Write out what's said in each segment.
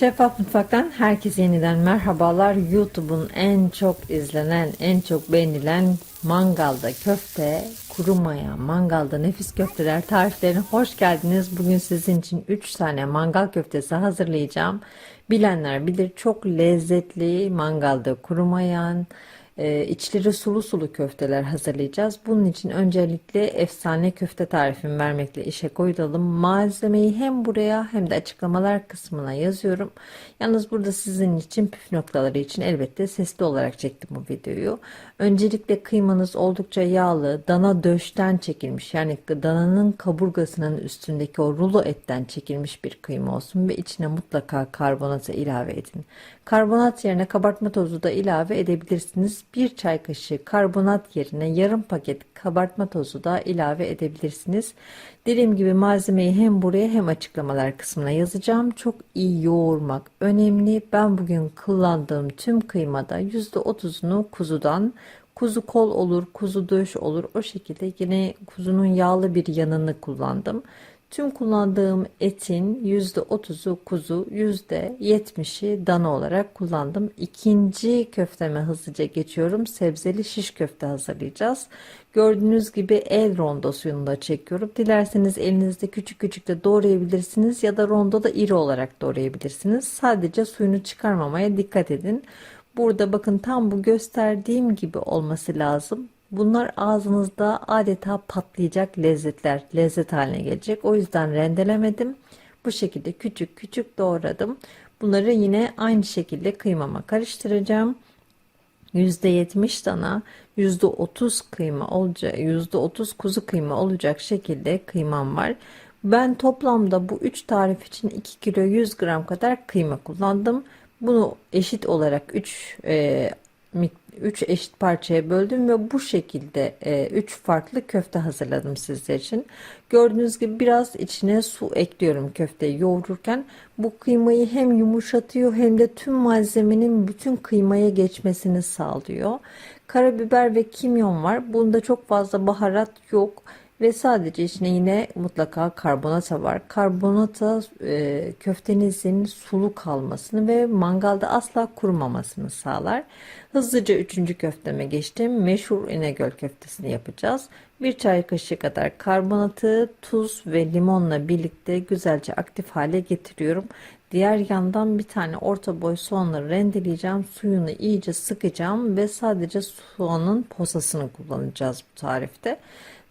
Şeffaf Mutfak'tan herkese yeniden merhabalar. YouTube'un en çok izlenen, en çok beğenilen mangalda köfte, kuru maya, mangalda nefis köfteler tariflerine hoş geldiniz. Bugün sizin için 3 tane mangal köftesi hazırlayacağım. Bilenler bilir çok lezzetli mangalda kuru mayan, e, içleri sulu sulu köfteler hazırlayacağız. Bunun için öncelikle efsane köfte tarifimi vermekle işe koyulalım. Malzemeyi hem buraya hem de açıklamalar kısmına yazıyorum. Yalnız burada sizin için püf noktaları için elbette sesli olarak çektim bu videoyu. Öncelikle kıymanız oldukça yağlı, dana döşten çekilmiş yani dananın kaburgasının üstündeki o rulo etten çekilmiş bir kıyma olsun ve içine mutlaka karbonatı ilave edin. Karbonat yerine kabartma tozu da ilave edebilirsiniz. Bir çay kaşığı karbonat yerine yarım paket kabartma tozu da ilave edebilirsiniz. Dediğim gibi malzemeyi hem buraya hem açıklamalar kısmına yazacağım. Çok iyi yoğurmak önemli. Ben bugün kullandığım tüm kıymada %30'unu kuzudan Kuzu kol olur, kuzu döş olur. O şekilde yine kuzunun yağlı bir yanını kullandım. Tüm kullandığım etin %30'u kuzu, %70'i dana olarak kullandım. İkinci köfteme hızlıca geçiyorum. Sebzeli şiş köfte hazırlayacağız. Gördüğünüz gibi el rondosunu da çekiyorum. Dilerseniz elinizde küçük küçük de doğrayabilirsiniz ya da rondo da iri olarak doğrayabilirsiniz. Sadece suyunu çıkarmamaya dikkat edin. Burada bakın tam bu gösterdiğim gibi olması lazım. Bunlar ağzınızda adeta patlayacak lezzetler, lezzet haline gelecek. O yüzden rendelemedim. Bu şekilde küçük küçük doğradım. Bunları yine aynı şekilde kıymama karıştıracağım. %70 dana, %30 kıyma olacak, %30 kuzu kıyma olacak şekilde kıymam var. Ben toplamda bu 3 tarif için 2 kilo 100 gram kadar kıyma kullandım. Bunu eşit olarak 3 e, 3 eşit parçaya böldüm ve bu şekilde 3 e, farklı köfte hazırladım sizler için. Gördüğünüz gibi biraz içine su ekliyorum köfteyi yoğururken. Bu kıymayı hem yumuşatıyor hem de tüm malzemenin bütün kıymaya geçmesini sağlıyor. Karabiber ve kimyon var. Bunda çok fazla baharat yok. Ve sadece içine yine mutlaka karbonata var. Karbonata e, köftenizin sulu kalmasını ve mangalda asla kurumamasını sağlar. Hızlıca üçüncü köfteme geçtim. Meşhur İnegöl köftesini yapacağız. Bir çay kaşığı kadar karbonatı, tuz ve limonla birlikte güzelce aktif hale getiriyorum. Diğer yandan bir tane orta boy soğanları rendeleyeceğim. Suyunu iyice sıkacağım ve sadece soğanın posasını kullanacağız bu tarifte.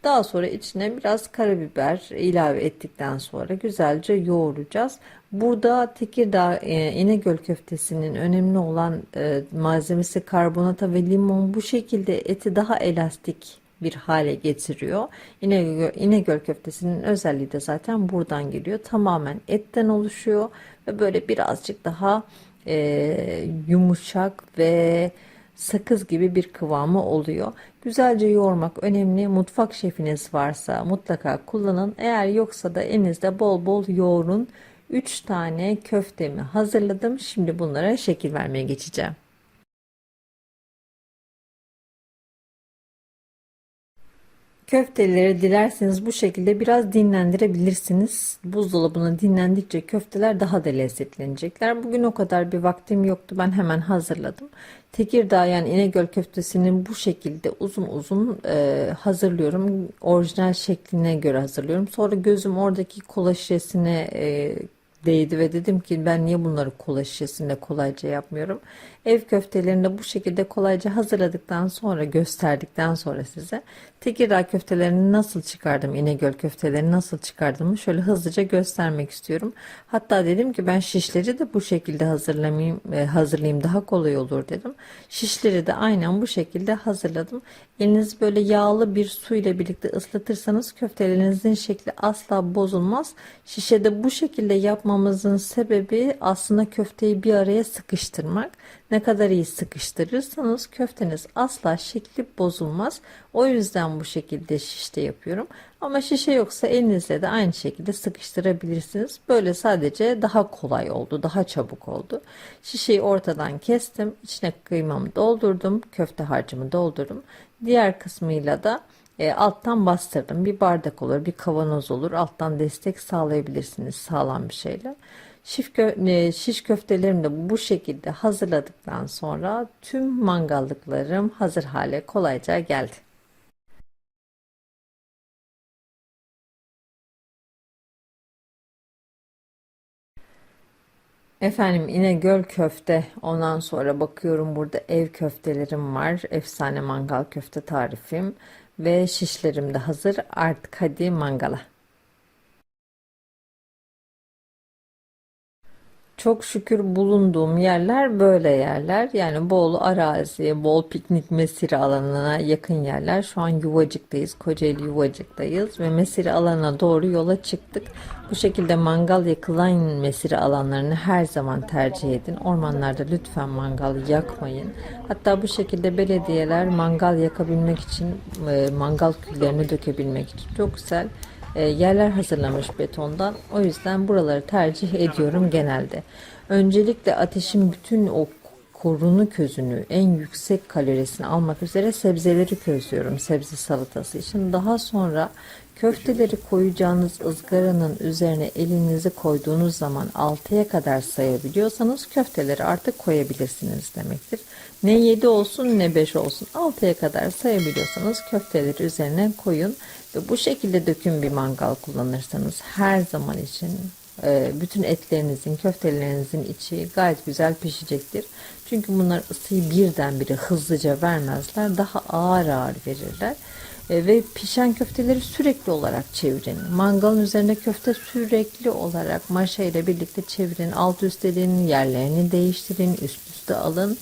Daha sonra içine biraz karabiber ilave ettikten sonra güzelce yoğuracağız. Burada Tekirdağ e, İnegöl köftesinin önemli olan e, malzemesi karbonata ve limon bu şekilde eti daha elastik bir hale getiriyor. İnegöl, İnegöl köftesinin özelliği de zaten buradan geliyor. Tamamen etten oluşuyor ve böyle birazcık daha e, yumuşak ve sakız gibi bir kıvamı oluyor. Güzelce yoğurmak önemli. Mutfak şefiniz varsa mutlaka kullanın. Eğer yoksa da elinizde bol bol yoğurun. 3 tane köftemi hazırladım. Şimdi bunlara şekil vermeye geçeceğim. Köfteleri dilerseniz bu şekilde biraz dinlendirebilirsiniz. Buzdolabına dinlendikçe köfteler daha da lezzetlenecekler. Bugün o kadar bir vaktim yoktu. Ben hemen hazırladım. Tekirdağ yani İnegöl köftesinin bu şekilde uzun uzun e, hazırlıyorum. Orijinal şekline göre hazırlıyorum. Sonra gözüm oradaki kola şişesine e, değdi ve dedim ki ben niye bunları kola şişesinde kolayca yapmıyorum. Ev köftelerini de bu şekilde kolayca hazırladıktan sonra gösterdikten sonra size Tekirdağ köftelerini nasıl çıkardım, İnegöl köftelerini nasıl çıkardığımı şöyle hızlıca göstermek istiyorum. Hatta dedim ki ben şişleri de bu şekilde hazırlamayayım, e, hazırlayayım daha kolay olur dedim. Şişleri de aynen bu şekilde hazırladım. Eliniz böyle yağlı bir su ile birlikte ıslatırsanız köftelerinizin şekli asla bozulmaz. Şişede bu şekilde yapmamızın sebebi aslında köfteyi bir araya sıkıştırmak. Ne kadar iyi sıkıştırırsanız köfteniz asla şekli bozulmaz. O yüzden bu şekilde şişte yapıyorum. Ama şişe yoksa elinizle de aynı şekilde sıkıştırabilirsiniz. Böyle sadece daha kolay oldu, daha çabuk oldu. Şişeyi ortadan kestim. İçine kıymamı doldurdum. Köfte harcımı doldurdum. Diğer kısmıyla da e, alttan bastırdım. Bir bardak olur, bir kavanoz olur. Alttan destek sağlayabilirsiniz sağlam bir şeyle. Şiş, kö- e, şiş köftelerimi de bu şekilde hazırladıktan sonra tüm mangallıklarım hazır hale kolayca geldi. Efendim İnegöl köfte. Ondan sonra bakıyorum burada ev köftelerim var. Efsane mangal köfte tarifim. Ve şişlerim de hazır. Artık hadi mangala. Çok şükür bulunduğum yerler böyle yerler. Yani bol arazi, bol piknik mesire alanına yakın yerler. Şu an Yuvacık'tayız. Kocaeli Yuvacık'tayız ve mesire alanına doğru yola çıktık. Bu şekilde mangal yakılan mesire alanlarını her zaman tercih edin. Ormanlarda lütfen mangal yakmayın. Hatta bu şekilde belediyeler mangal yakabilmek için, e, mangal küllerini dökebilmek için çok güzel yerler hazırlamış betondan. O yüzden buraları tercih ediyorum genelde. Öncelikle ateşin bütün o korunu közünü en yüksek kalorisini almak üzere sebzeleri közlüyorum sebze salatası için. Daha sonra köfteleri koyacağınız ızgaranın üzerine elinizi koyduğunuz zaman 6'ya kadar sayabiliyorsanız köfteleri artık koyabilirsiniz demektir. Ne 7 olsun ne 5 olsun 6'ya kadar sayabiliyorsanız köfteleri üzerine koyun ve bu şekilde döküm bir mangal kullanırsanız her zaman için e, bütün etlerinizin, köftelerinizin içi gayet güzel pişecektir. Çünkü bunlar ısıyı birdenbire hızlıca vermezler. Daha ağır ağır verirler. E, ve pişen köfteleri sürekli olarak çevirin. Mangalın üzerinde köfte sürekli olarak maşa ile birlikte çevirin. Alt üst edin, yerlerini değiştirin, üst üste alın.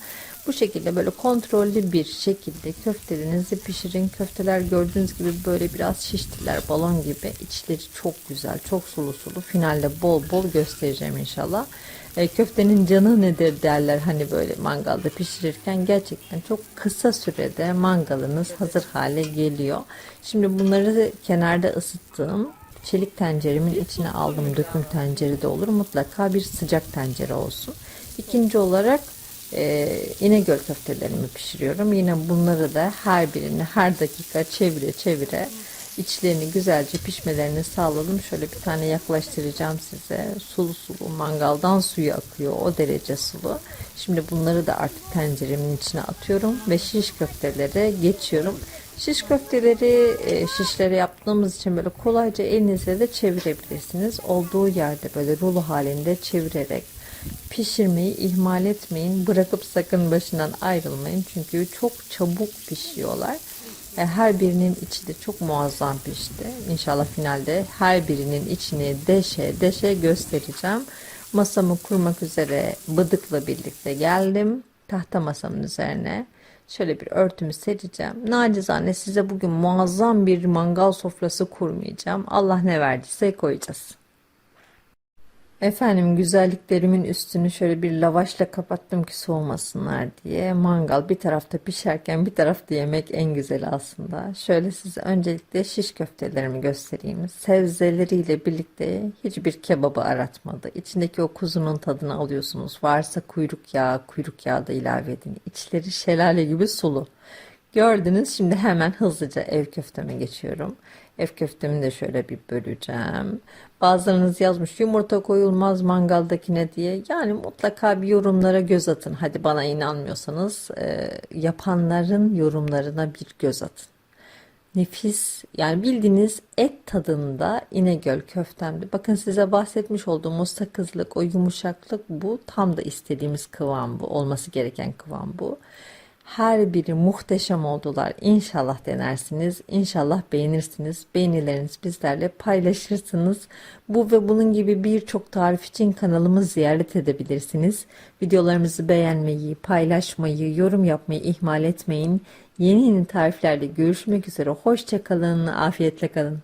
Bu şekilde böyle kontrollü bir şekilde köftelerinizi pişirin. Köfteler gördüğünüz gibi böyle biraz şiştiler balon gibi. İçleri çok güzel, çok sulu sulu. Finalde bol bol göstereceğim inşallah. E, köftenin canı nedir derler hani böyle mangalda pişirirken gerçekten çok kısa sürede mangalınız hazır hale geliyor. Şimdi bunları kenarda ısıttığım çelik tenceremin içine aldım. Döküm tencere de olur. Mutlaka bir sıcak tencere olsun. İkinci olarak e, İnegöl köftelerimi pişiriyorum. Yine bunları da her birini her dakika çevire çevire içlerini güzelce pişmelerini sağladım. Şöyle bir tane yaklaştıracağım size. Sulu sulu mangaldan suyu akıyor. O derece sulu. Şimdi bunları da artık tenceremin içine atıyorum ve şiş köftelere geçiyorum. Şiş köfteleri e, şişlere yaptığımız için böyle kolayca elinizle de çevirebilirsiniz. Olduğu yerde böyle rulo halinde çevirerek pişirmeyi ihmal etmeyin. Bırakıp sakın başından ayrılmayın. Çünkü çok çabuk pişiyorlar. E, her birinin içi de çok muazzam pişti. İnşallah finalde her birinin içini deşe deşe göstereceğim. Masamı kurmak üzere bıdıkla birlikte geldim. Tahta masamın üzerine şöyle bir örtümü sereceğim. Nacizane size bugün muazzam bir mangal sofrası kurmayacağım. Allah ne verdiyse koyacağız. Efendim güzelliklerimin üstünü şöyle bir lavaşla kapattım ki soğumasınlar diye. Mangal bir tarafta pişerken bir tarafta yemek en güzeli aslında. Şöyle size öncelikle şiş köftelerimi göstereyim. Sebzeleriyle birlikte hiçbir kebabı aratmadı. İçindeki o kuzunun tadını alıyorsunuz. Varsa kuyruk yağı, kuyruk yağı da ilave edin. İçleri şelale gibi sulu. Gördünüz şimdi hemen hızlıca ev köfteme geçiyorum. Ev köftemi de şöyle bir böleceğim. Bazılarınız yazmış yumurta koyulmaz mangaldakine diye. Yani mutlaka bir yorumlara göz atın. Hadi bana inanmıyorsanız e, yapanların yorumlarına bir göz atın. Nefis yani bildiğiniz et tadında İnegöl köftemdi. Bakın size bahsetmiş olduğum o sakızlık, o yumuşaklık bu. Tam da istediğimiz kıvam bu. Olması gereken kıvam bu. Her biri muhteşem oldular. İnşallah denersiniz. İnşallah beğenirsiniz. Beğenileriniz bizlerle paylaşırsınız. Bu ve bunun gibi birçok tarif için kanalımı ziyaret edebilirsiniz. Videolarımızı beğenmeyi, paylaşmayı, yorum yapmayı ihmal etmeyin. Yeni yeni tariflerle görüşmek üzere. Hoşçakalın, afiyetle kalın.